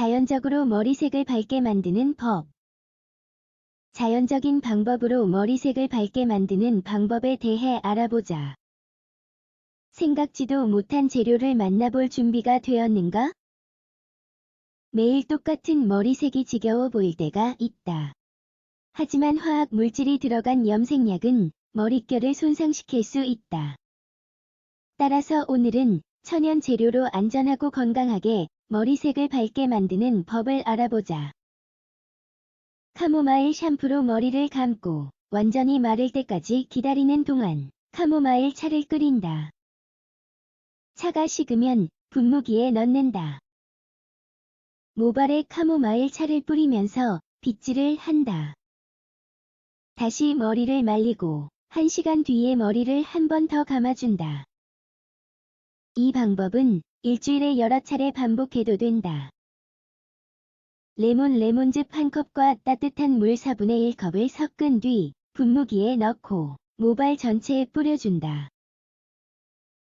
자연적으로 머리색을 밝게 만드는 법. 자연적인 방법으로 머리색을 밝게 만드는 방법에 대해 알아보자. 생각지도 못한 재료를 만나볼 준비가 되었는가? 매일 똑같은 머리색이 지겨워 보일 때가 있다. 하지만 화학 물질이 들어간 염색약은 머릿결을 손상시킬 수 있다. 따라서 오늘은 천연 재료로 안전하고 건강하게 머리색을 밝게 만드는 법을 알아보자. 카모마일 샴푸로 머리를 감고 완전히 마를 때까지 기다리는 동안 카모마일 차를 끓인다. 차가 식으면 분무기에 넣는다. 모발에 카모마일 차를 뿌리면서 빗질을 한다. 다시 머리를 말리고 1시간 뒤에 머리를 한 번 더 감아준다. 이 방법은 일주일에 여러 차례 반복해도 된다. 레몬 레몬즙 한 컵과 따뜻한 물 4분의 1컵을 섞은 뒤 분무기에 넣고 모발 전체에 뿌려준다.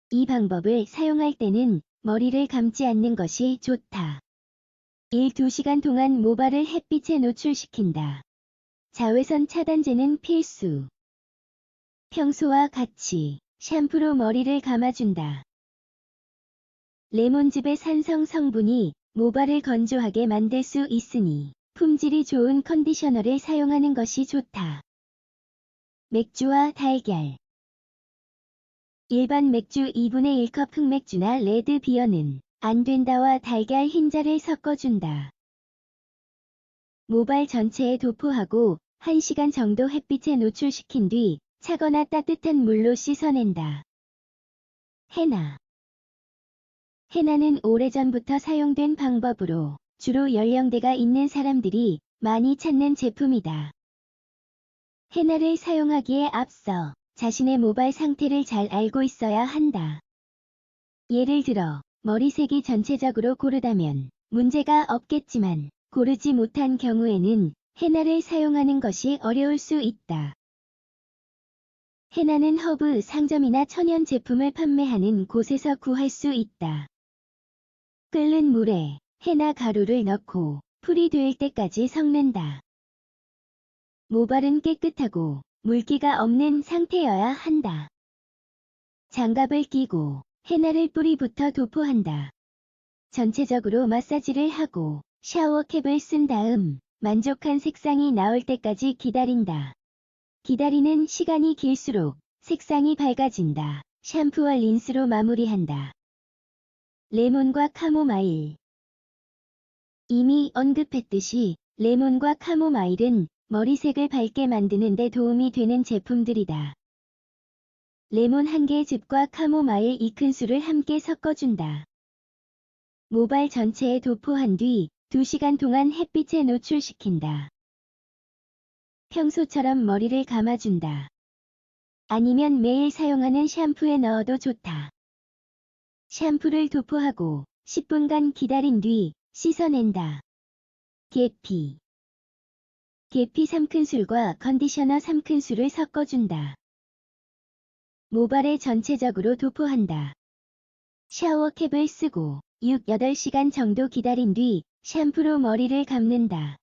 이 방법을 사용할 때는 머리를 감지 않는 것이 좋다. 1-2시간 동안 모발을 햇빛에 노출시킨다. 자외선 차단제는 필수. 평소와 같이 샴푸로 머리를 감아준다. 레몬즙의 산성 성분이 모발을 건조하게 만들 수 있으니 품질이 좋은 컨디셔너를 사용하는 것이 좋다. 맥주와 달걀 일반 맥주 2분의 1컵 흑맥주나 레드 비어는 안 된다와 달걀 흰자를 섞어준다. 모발 전체에 도포하고 1시간 정도 햇빛에 노출시킨 뒤 차거나 따뜻한 물로 씻어낸다. 해나 해나는 오래전부터 사용된 방법으로 주로 연령대가 있는 사람들이 많이 찾는 제품이다. 해나를 사용하기에 앞서 자신의 모발 상태를 잘 알고 있어야 한다. 예를 들어 머리색이 전체적으로 고르다면 문제가 없겠지만 고르지 못한 경우에는 해나를 사용하는 것이 어려울 수 있다. 해나는 허브 상점이나 천연 제품을 판매하는 곳에서 구할 수 있다. 끓는 물에 해나 가루를 넣고 풀이 될 때까지 섞는다. 모발은 깨끗하고 물기가 없는 상태여야 한다. 장갑을 끼고 해나를 뿌리부터 도포한다. 전체적으로 마사지를 하고 샤워캡을 쓴 다음 만족한 색상이 나올 때까지 기다린다. 기다리는 시간이 길수록 색상이 밝아진다. 샴푸와 린스로 마무리한다. 레몬과 카모마일 이미 언급했듯이 레몬과 카모마일은 머리색을 밝게 만드는 데 도움이 되는 제품들이다. 레몬 한 개의 즙과 카모마일 2큰술을 함께 섞어준다. 모발 전체에 도포한 뒤 2시간 동안 햇빛에 노출시킨다. 평소처럼 머리를 감아준다. 아니면 매일 사용하는 샴푸에 넣어도 좋다. 샴푸를 도포하고 10분간 기다린 뒤 씻어낸다. 계피 계피 3큰술과 컨디셔너 3큰술을 섞어준다. 모발에 전체적으로 도포한다. 샤워캡을 쓰고 6-8시간 정도 기다린 뒤 샴푸로 머리를 감는다.